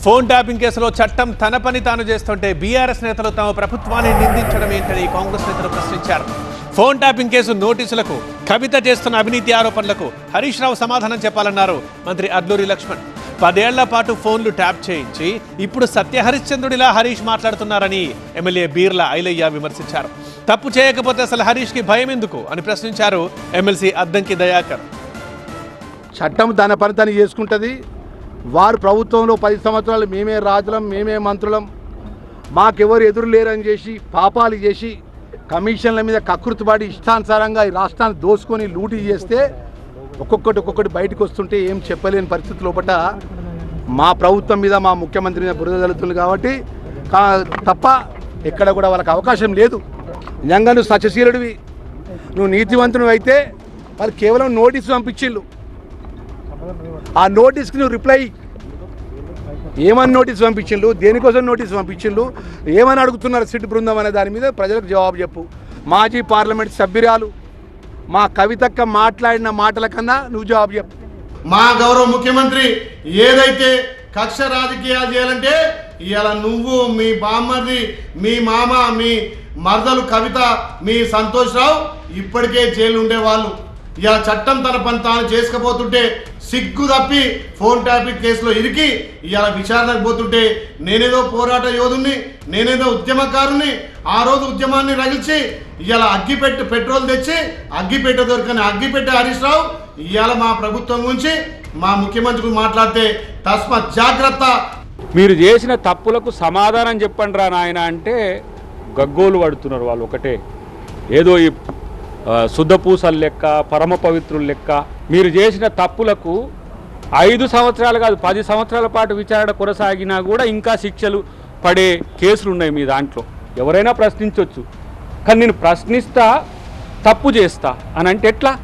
Phone tapping కేసులో చట్టం తన పని తాను చేస్తుంటే బీఆర్ఎస్ నేతలు తమ ప్రభుత్వాన్ని నిందించడం ఏంటని కాంగ్రెస్ నేతలు ప్రశ్నించారు. ఫోన్ ట్యాపింగ్ కేసు నోటీసులకు కవిత చేస్తున్న అవినీతి ఆరోపణలకు హరీష్ రావు సమాధానం చెప్పాలన్నారు మంత్రి అద్లూరి లక్ష్మణ్. పదేళ్ళ పాటు ఫోన్లు ట్యాప్ చేయించి ఇప్పుడు సత్య హరిశ్చంద్రుడిలా హరీష్ మాట్లాడుతున్నారని ఎమ్మెల్యే బీర్ల ఐలయ్య విమర్శించారు. తప్పు చేయకపోతే అసలు హరీష్కి భయం ఎందుకు అని ప్రశ్నించారు ఎమ్మెల్సీ అద్దంకి దయాకర్. చట్టం తన పని తను చేసుకుంటుంది వారు ప్రభుత్వంలో పది సంవత్సరాలు మేమే రాజులం మేమే మంత్రులం. మాకెవరు ఎదురు లేరని చేసి పాపాలు చేసి కమిషన్ల మీద కకృతిపడి ఇష్టానుసారంగా ఈ రాష్ట్రాన్ని దోసుకొని లూటీ చేస్తే ఒక్కొక్కటి ఒక్కొక్కటి బయటకు వస్తుంటే ఏం చెప్పలేని పరిస్థితి లోపల మా ప్రభుత్వం మీద మా ముఖ్యమంత్రి మీద బురద జరుగుతుంది కాబట్టి తప్ప ఎక్కడ కూడా వాళ్ళకి అవకాశం లేదు. నిజంగా నువ్వు సత్యశీలుడివి. నువ్వు నీతివంతుడు అయితే వాళ్ళు కేవలం నోటీసు పంపించిళ్ళు. ఆ నోటీస్కి నువ్వు రిప్లై ఏమని నోటీస్ పంపించిండు దేనికోసం నోటీస్ పంపించిండు ఏమని అడుగుతున్నారు సిట్ బృందం అనే దాని మీద? ప్రజలకు జవాబు చెప్పు. మాజీ పార్లమెంట్ సభ్యురాలు మా కవితక్క మాట్లాడిన మాటల కన్నా నువ్వు జవాబు చెప్పు. మా గౌరవ ముఖ్యమంత్రి ఏదైతే కక్ష రాజకీయాలు చేయాలంటే ఇలా నువ్వు మీ బామ్మర్ది మీ మామ మీ మరదలు కవిత మీ సంతోష్ రావు ఇప్పటికే జైలు ఉండేవాళ్ళు ఇలా చట్టం తన పని తాను చేసుకపోతుంటే సిగ్గు తప్పి ఫోన్ ట్యాపింగ్ కేసులో ఇరికి ఇలా విచారణకు పోతుంటే నేనేదో పోరాట యోధుణ్ణి నేనేదో ఉద్యమకారుని ఆ రోజు ఉద్యమాన్ని రగిల్చి ఇలా అగ్గిపెట్టి పెట్రోల్ తెచ్చి అగ్గిపెట్ట దొరకని అగ్గిపెట్టె హరీష్ రావు ఇవాళ మా ప్రభుత్వం గురించి మా ముఖ్యమంత్రి మాట్లాడితే తస్మత్ జాగ్రత్త. మీరు చేసిన తప్పులకు సమాధానం చెప్పండి రా నాయన అంటే గగ్గోలు పడుతున్నారు వాళ్ళు ఒకటే. ఏదో ఈ శుద్ధపూసల లెక్క పరమ పవిత్రుల లెక్క. మీరు చేసిన తప్పులకు ఐదు సంవత్సరాలు కాదు పది సంవత్సరాల పాటు విచారణ కొనసాగినా కూడా ఇంకా శిక్షలు పడే కేసులు ఉన్నాయి మీ దాంట్లో. ఎవరైనా ప్రశ్నించవచ్చు కానీ నేను ప్రశ్నిస్తా తప్పు చేస్తా. అని అంటే ఎట్లా?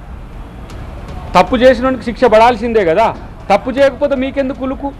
తప్పు చేసినోనికి శిక్ష పడాల్సిందే కదా. తప్పు చేయకపోతే మీకెందుకు కులుకు